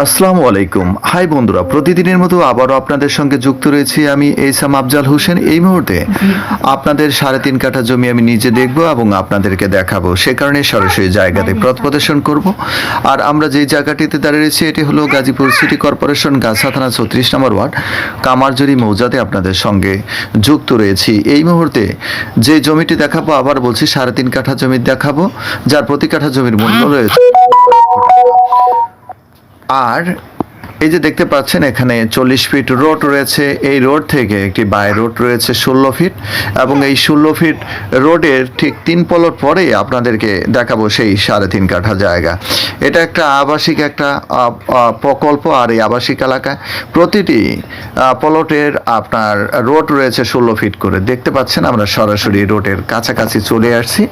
আসসালামু আলাইকুম। হাই বন্ধুরা, প্রতিদিনের মতো আবারও আপনাদের সঙ্গে যুক্ত রয়েছি আমি এইসাম আফজাল হোসেন এই মুহূর্তে। আপনাদের সাড়ে তিন কাঠা জমি আমি নিজে দেখব এবং আপনাদেরকে দেখাবো। সে কারণে সরাসরি জায়গাতে পথ প্রদর্শন করব। আর আমরা যে জায়গাটিতে দাঁড়িয়ে রয়েছি, এটি হলো গাজীপুর সিটি কর্পোরেশন, গাছা থানা চৌত্রিশ নম্বর ওয়ার্ড কামারজুরি মৌজাতে আপনাদের সঙ্গে যুক্ত রয়েছি। এই মুহূর্তে যে জমিটি দেখাবো, আবার বলছি সাড়ে তিন কাঠা জমি দেখাবো, যার প্রতি কাঠা জমির মূল্য রয়েছে। আর এই যে দেখতে পাচ্ছেন, এখানে চল্লিশ ফিট রোড রয়েছে। এই রোড থেকে একটি বাই রোড রয়েছে ষোলো ফিট এবং এই ষোলো ফিট রোডের ঠিক তিন পলট পরেই আপনাদেরকে দেখাবো সেই সাড়ে তিন কাঠা জায়গা। এটা একটা আবাসিক একটা প্রকল্প আর এই আবাসিক এলাকায় প্রতিটি পলটের আপনার রোড রয়েছে ষোলো ফিট করে। দেখতে পাচ্ছেন, আমরা সরাসরি রোডের কাছাকাছি চলে আসছি।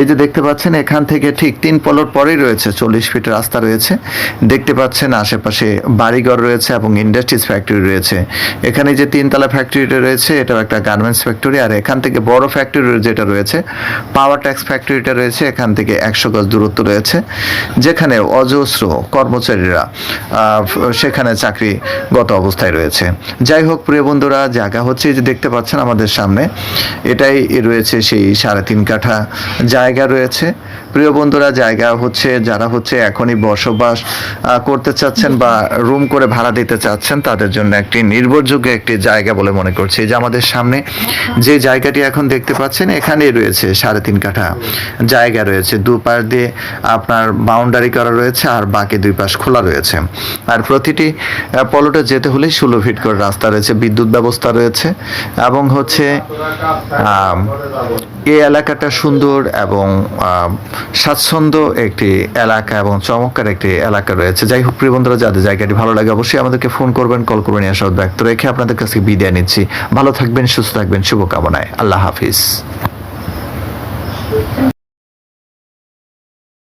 এই যে দেখতে পাচ্ছেন, এখান থেকে ঠিক তিন পলট পরেই রয়েছে, চল্লিশ ফিট রাস্তা রয়েছে। দেখতে পাচ্ছেন, আশেপাশে বাড়িঘর রয়েছে এবং ইন্ডাস্ট্রিজ ফ্যাক্টরি রয়েছে। এখানে যে তিনতলা ফ্যাক্টরিটা রয়েছে, এটাও একটা গার্মেন্টস ফ্যাক্টরি আর এখান থেকে বড় ফ্যাক্টরি যেটা রয়েছে পাওয়ার ট্যাক্স ফ্যাক্টরিটা রয়েছে, এখান থেকে একশো গজ দূরত্ব রয়েছে, যেখানে অজস্র কর্মচারীরা সেখানে চাকরিগত অবস্থায় রয়েছে। যাই হোক, প্রিয় বন্ধুরা, জায়গা হচ্ছে যে দেখতে পাচ্ছেন আমাদের সামনে, এটাই রয়েছে সেই সাড়ে তিন কাঠা জায়গা রয়েছে। প্রিয় বন্ধুরা, জায়গা হচ্ছে, যারা হচ্ছে এখনই বসবাস করতে চাচ্ছেন বা রুম করে ভাড়া দিতে চাচ্ছেন, তাদের জন্য একটি নির্ভরযোগ্য একটি জায়গা বলে মনে করছি। যে আমাদের সামনে যে জায়গাটি এখন দেখতে পাচ্ছেন, এখানেই রয়েছে সাড়ে তিন কাঠা জায়গা রয়েছে। দুপাশ দিয়ে আপনার বাউন্ডারি করা রয়েছে আর বাকি দুই পাশ খোলা রয়েছে। আর প্রতিটি পলটে যেতে হলে ষোলো ফিট করে রাস্তা রয়েছে, বিদ্যুৎ ব্যবস্থা রয়েছে এবং হচ্ছে এই এলাকাটা সুন্দর এবং স্বাচ্ছন্দ্য একটি এলাকা এবং চমৎকার একটি এলাকা রয়েছে। যাই হোক বন্ধুরা, যাদের জায়গাটি ভালো লাগে, অবশ্যই আমাদেরকে ফোন করবেন, কল করবেন এসব ব্যক্ত রেখে আপনাদের কাছে বিদায় নিচ্ছি। ভালো থাকবেন, সুস্থ থাকবেন, শুভকামনায়। আল্লাহ হাফিজ।